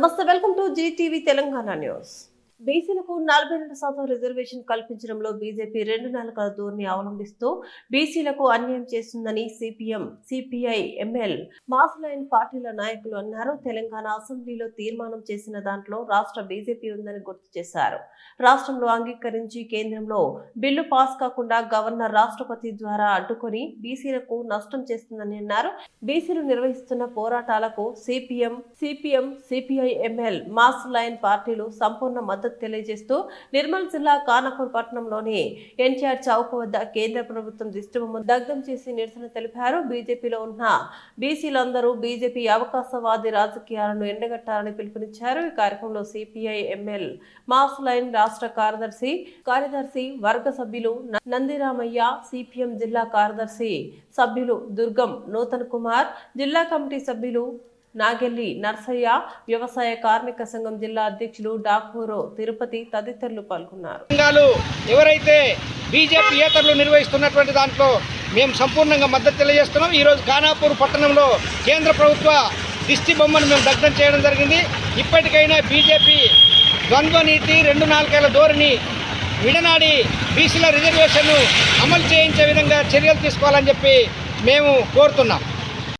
నమస్తే welcome to GTV Telangana news. బీసీలకు నలభై రెండు శాతం రిజర్వేషన్ కల్పించడంలో బీజేపీ రెండు నెలల ధోరణి అవలంబిస్తూ బీసీలకు అన్యాయం చేస్తుందని సిపిఎం సిపిఐ ఎంఎల్ మాసులైన్ పార్టీల నాయకులు అన్నారు. తెలంగాణ అసెంబ్లీలో తీర్మానం చేసిన దాంట్లో రాష్ట్ర బీజేపీ ఉందని గుర్తు చేశారు. రాష్ట్రంలో అంగీకరించి కేంద్రంలో బిల్లు పాస్ కాకుండా గవర్నర్ రాష్ట్రపతి ద్వారా అడ్డుకొని బీసీలకు నష్టం చేస్తుందని అన్నారు. బీసీలు నిర్వహిస్తున్న పోరాటాలకు CPM CPM CPI ML mass line పార్టీలు సంపూర్ణ మద్దతు తెలియజేస్తూ నిర్మల్ జిల్లా కానపూర్ పట్టణంలోని ఎన్టీఆర్ చౌక్ వద్ద కేంద్ర ప్రభుత్వం దిష్టిబొమ్మ దగ్ధం చేసి నిరసన తెలిపారు. బీజేపీలో ఉన్న బీసీలందరూ బీజేపీ అవకాశవాది రాజకీయాలను ఎండగట్టాలని పిలుపునిచ్చారు. ఈ కార్యక్రమంలో సిపిఐ ఎంఎల్ మాస్ లైన్ రాష్ట్ర కార్యదర్శి కార్యదర్శి వర్గ సభ్యులు నందిరామయ్య సిపిఎం జిల్లా కార్యదర్శి సభ్యులు దుర్గం నూతన్ కుమార్ జిల్లా కమిటీ సభ్యులు నాగెల్లి నర్సయ్య వ్యవసాయ కార్మిక సంఘం జిల్లా అధ్యక్షులు డాకూరు తిరుపతి తదితరులు పాల్గొన్నారు. సంఘాలు ఎవరైతే బీజేపీ ఏతరులు నిర్వహిస్తున్నటువంటి దాంట్లో మేము సంపూర్ణంగా మద్దతు తెలియజేస్తున్నాం. ఈరోజు ఖానాపూర్ పట్టణంలో కేంద్ర ప్రభుత్వ దిష్టి బొమ్మను మేము దగ్ధం చేయడం జరిగింది. ఇప్పటికైనా బీజేపీ ద్వంద్వ నీతి రెండు నాలుగేళ్ళ ధోరణి విడనాడి బీసీల రిజర్వేషన్ను అమలు చేయించే విధంగా చర్యలు తీసుకోవాలని చెప్పి మేము కోరుతున్నాం.